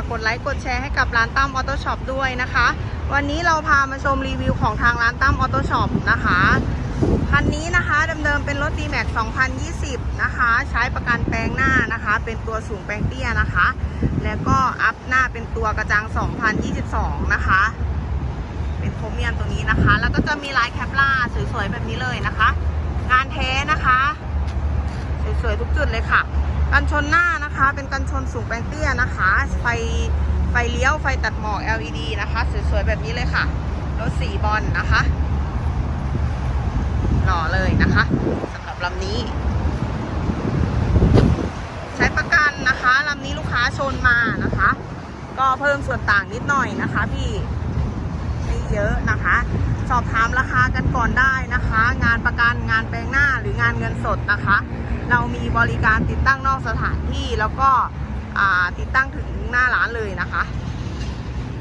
ากกดไลค์กดแชร์ให้กับร้านตั้มออโต้ช็อปด้วยนะคะ วันนี้เราพามาชมรีวิวของทางร้านตั้มออโต้ช็อปนะคะคันนี้นะคะเดิมๆเป็นรถ D-Max 2020 นะคะ ใช้ประกันแปลงหน้านะคะ เป็นตัวสูงแปลงเตี้ยนะคะ แล้วก็อัพหน้าเป็นตัวกระจัง 2022 นะคะ เป็นโครเมียมตัวนี้นะคะ แล้วก็จะมีลายแคปล่าสวยๆแบบนี้เลยนะคะ งานแท้นะคะ สวยทุกจุดเลยค่ะ กันชนหน้านะคะ เป็นกันชนสูงแปลงเตี้ยนะคะ ไฟไฟเลี้ยวไฟตัดหมอก LED นะคะ สวยๆแบบนี้เลยค่ะ รถสีบอลนะคะหล่อเลยนะคะสำหรับลำนี้ ใช้ประกันนะคะลำนี้ลูกค้าชนมานะคะ ก็เพิ่มส่วนต่างนิดหน่อยนะคะพี่ เยอะนะคะ สอบถามราคากันก่อนได้นะคะ งานประกันงานแปลงหน้าหรืองานเงินสดนะคะ เรามีบริการติดตั้งนอกสถานที่แล้วก็ติดตั้งถึงหน้าร้านเลยนะคะ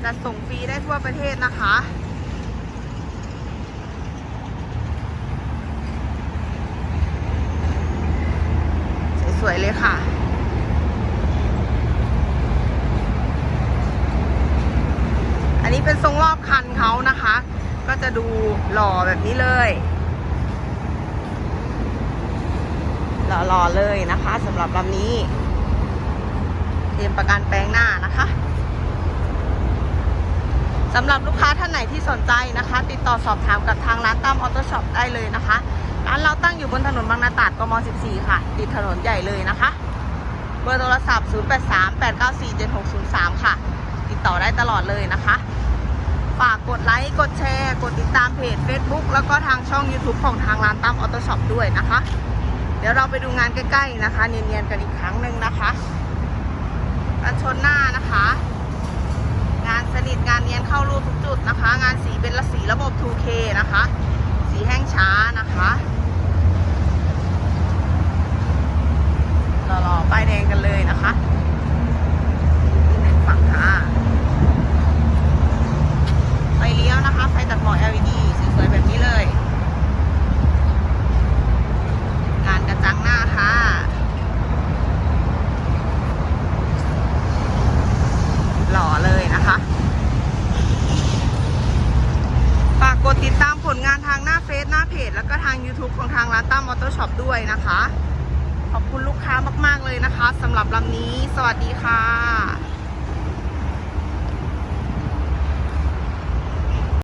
จะส่งฟรีได้ทั่วประเทศนะคะสวยๆเลยค่ะ อันนี้เป็น ทรงรอบคันเขานะคะ ก็จะดูหล่อแบบนี้เลยหล่อๆเลยนะคะสำหรับลำนี้ เตรียมประกันแปลงหน้านะคะสำหรับลูกค้าท่านไหนที่สนใจนะคะ ติดต่อสอบถามกับทางร้านตั้มออโต้ช็อปได้เลยนะคะ ร้านเราตั้งอยู่บนถนนบางนาตราดกม 14 ค่ะ ติดถนนใหญ่เลยนะคะ เบอร์โทรศัพท์ 0838947603 ค่ะ ติดต่อได้ตลอดเลยนะคะ ฝากกดไลค์กดแชร์ กดติดตามเพจ Facebook แล้วก็ทางช่อง YouTube ของทางร้านตั้มออโต้ช็อปด้วยนะคะ เดี๋ยวเราไปดูงานใกล้ๆนะคะ เนียนๆกันอีกครั้งหนึ่งนะคะกันชนหน้านะคะ งานสนิทงานเนียนเข้ารูปทุกจุดนะคะ งานสีเป็นละสีระบบ 2K นะคะ สีแห้งช้านะคะรอๆป้ายแดงกันเลยนะคะนี่หนึ่งฝั่งค่ะ ไฟเลี้ยวนะคะ ไฟตัดหมอก LED สวยๆแบบนี้เลย งานกระจังหน้าค่ะ หล่อเลยนะคะ ฝากก ดติดตามผลงานทางหน้าเฟซหน้าเพจ แล้วก็ทาง YouTube ของทางร้านตั้มมอเตอร์ช็อปด้วยนะคะ ขอบคุณลูกค้ามาก ๆ เลยนะคะสำหรับลำนี้ สวัสดีค่ะ